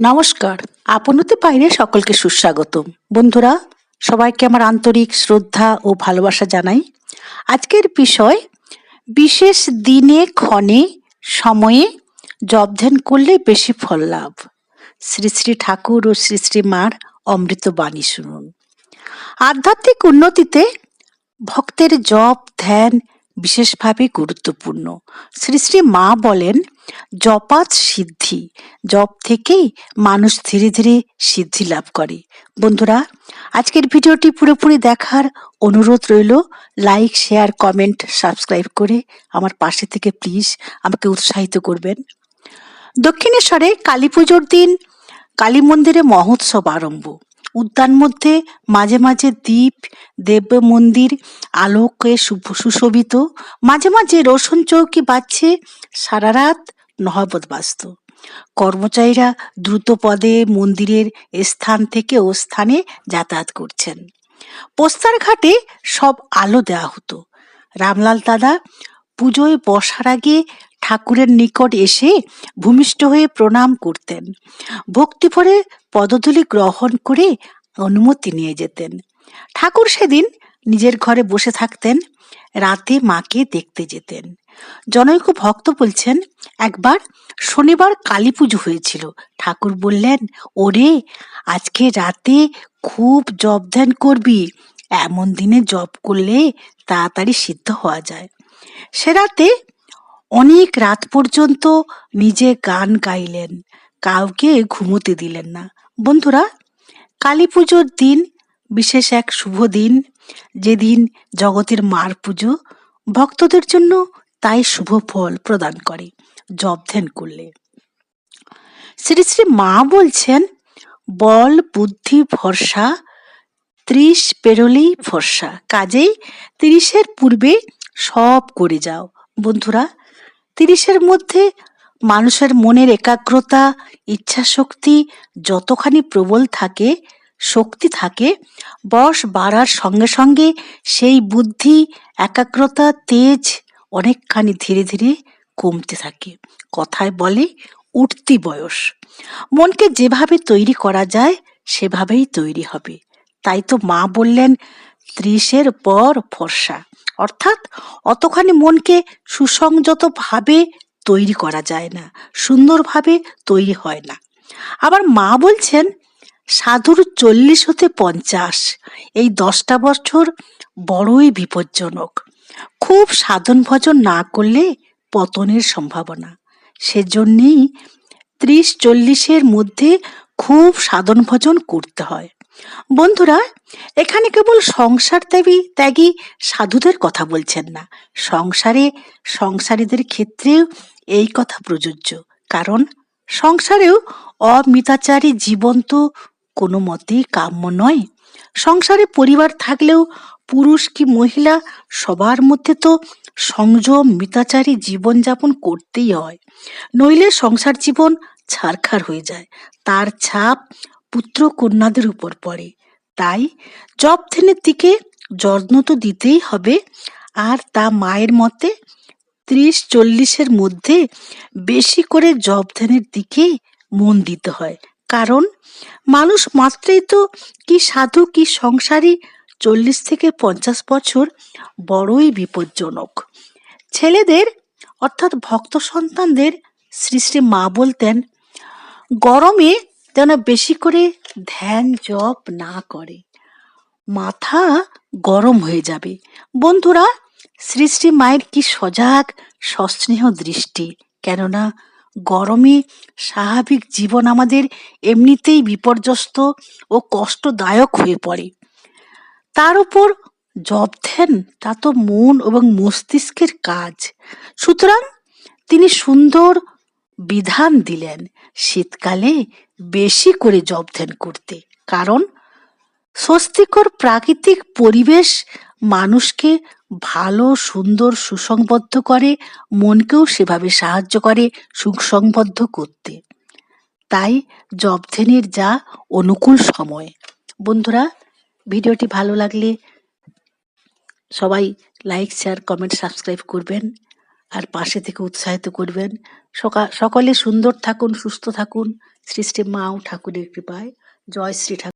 নমস্কার। আপনতে পাইরে সকলকে সুস্বাগতম। বন্ধুরা, সবাইকে আমার আন্তরিক শ্রদ্ধা ও ভালোবাসা জানাই। আজকের বিষয়, বিশেষ দিনে ক্ষণে, সময়ে জপ ধ্যান করলে বেশি ফল লাভ। শ্রী শ্রী ঠাকুর ও শ্রী শ্রী মার অমৃত বাণী শুনুন। আধ্যাত্মিক উন্নতিতে ভক্তের জপ ধ্যান বিশেষভাবে গুরুত্বপূর্ণ। শ্রী শ্রী মা বলেন জপাত সিদ্ধি, জপ থেকেই মানুষ ধীরে ধীরে সিদ্ধি লাভ করে। বন্ধুরা, আজকের ভিডিওটি পুরোপুরি দেখার অনুরোধ রইল, লাইক, শেয়ার, কমেন্ট, সাবস্ক্রাইব করে আমার পাশে থেকে প্লিজ আমাকে উৎসাহিত করবেন। দক্ষিণেশ্বরে কালী পুজোর দিন কালী মন্দিরে মহোৎসব আরম্ভ। উদ্যান মধ্যে মাঝে মাঝে দ্বীপ, দেব মন্দির, আলোকে সুশোভিত মাঝে মাঝে রোশন চৌকি বাজছে সারা রাত। নহবত বাস্ত কর্মচারীরা দ্রুত পদে মন্দিরের স্থান থেকে ও স্থানে যাতায়াত করছেন। পোস্তার ঘাটে সব আলো দেওয়া হতো। রামলাল দাদা পুজোয় বসার আগে ঠাকুরের নিকট এসে ভূমিষ্ঠ হয়ে প্রণাম করতেন। ভক্তিভরে পদধূলি গ্রহণ করে অনুমতি নিয়ে যেতেন। ঠাকুর সেদিন নিজের ঘরে বসে থাকতেন, রাতে মাকে দেখতে যেতেন। জনৈক ভক্ত বলছেন, একবার শনিবার কালী পুজো হয়েছিল। ঠাকুর বললেন, ওরে, আজকে রাতে খুব জপ ধ্যান করবি। এমন দিনে জপ করলে তাড়াতাড়ি সিদ্ধ হওয়া যায়। সে রাতে অনেক রাত পর্যন্ত নিজে গান গাইলেন। কাউকে ঘুমোতে দিলেন না। বন্ধুরা, কালী পুজোর দিন, বিশেষ এক শুভ দিন, যেদিন জগতের মার পুজো, ভক্তদের জন্য তাই শুভ ফল প্রদান করে। জপ ধ্যান করলে। শ্রী শ্রী মা বলছেন, বল, বুদ্ধি, ভরসা, ত্রিশ পেরোলেই ভরসা। কাজেই তিরিশের পূর্বে সব করে যাও। বন্ধুরা, তিরিশের মধ্যে মানুষের মনের একাগ্রতা ইচ্ছা শক্তি যতখানি প্রবল থাকে, শক্তি থাকে, বয়স বাড়ার সঙ্গে সঙ্গে সেই বুদ্ধি, একাগ্রতা, তেজ অনেকখানি ধীরে ধীরে কমতে থাকে। কথায় বলে, উঠতি বয়স। মনকে যেভাবে তৈরি করা যায়, সেভাবেই তৈরি হবে। তাই তো মা বললেন, ত্রিশের পর ফর্সা। অর্থাৎ অতখানি মনকে সুসংযতভাবে তৈরি করা যায় না, সুন্দরভাবে তৈরি হয় না। আবার মা বলছেন, সাধুর চল্লিশ হতে পঞ্চাশ। এই দশটা বছর বড়ই বিপজ্জনক। খুব সাধন ভজন না করলে পতনের সম্ভাবনা। সেজন্যেই ত্রিশ চল্লিশের মধ্যে খুব সাধন ভজন করতে হয়। বন্ধুরা, এখানে কেবল সংসার ত্যাগী ত্যাগী সাধুদের কথা বলছেন না। সংসারে, সংসারীদের ক্ষেত্রেও এই কথা প্রযোজ্য। কারণ সংসারেও অমিতাচারী জীবন তো কোনো মতেই কাম্য নয়। সংসারে পরিবার থাকলেও পুরুষ কি মহিলা, সবার মধ্যে তো সংযম, মিতাচারী জীবনযাপন করতেই হয়। নইলে সংসার জীবন ছারখার হয়ে যায়, তার ছাপ পুত্র কন্যাদের উপর পড়ে। তাই জব ধ্যানের দিকে যত্ন তো দিতেই হবে, আর তা মায়ের মতে ত্রিশ চল্লিশের মধ্যে বেশি করে জব ধ্যানের দিকে মন দিতে হয়। কারণ মানুষ মাত্রই তো কি সাধু কি সংসারী চল্লিশ থেকে পঞ্চাশ বছর বড়ই বিপজ্জনক। ছেলেদের অর্থাৎ ভক্ত সন্তানদের শ্রী শ্রী মা বলতেন, গরমে যেন বেশি করে ধ্যান জপ না করে, মাথা গরম হয়ে যাবে। বন্ধুরা, শ্রী শ্রী মায়ের কি সজাগ, সস্নেহ দৃষ্টি, কেননা গরমে স্বাভাবিক জীবন আমাদের এমনিতেই বিপর্যস্ত ও কষ্টদায়ক হয়ে পড়ে। তার উপর জপ ধ্যান তা তো মন এবং মস্তিষ্কের কাজ। সুতরাং তিনি সুন্দর বিধান দিলেন, শীতকালে বেশি করে জপ ধ্যান করতে। কারণ স্বস্তিকর প্রাকৃতিক পরিবেশ মানুষকে ভালো, সুন্দর, সুসংবদ্ধ করে, মনকেও সেভাবে সাহায্য করে সুসংবদ্ধ করতে। তাই জবধেনের যা অনুকূল সময়। বন্ধুরা, ভিডিওটি ভালো লাগলে সবাই লাইক, শেয়ার, কমেন্ট, সাবস্ক্রাইব করবেন আর পাশে থেকে উৎসাহিত করবেন। সকা- সকলে সুন্দর থাকুন, সুস্থ থাকুন। শ্রী শ্রী মা ও ঠাকুরের কৃপায়। জয় শ্রী ঠাকুর।